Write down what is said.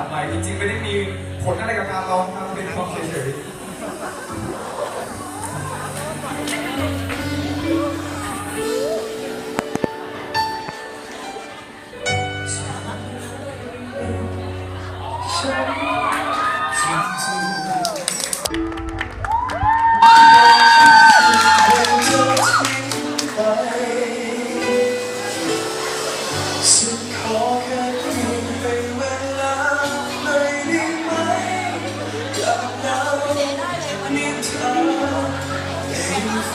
าใหม่จริงๆไม่ได้มีผลอะไรกับการร้องครับเป็นความเฉยสุดขอ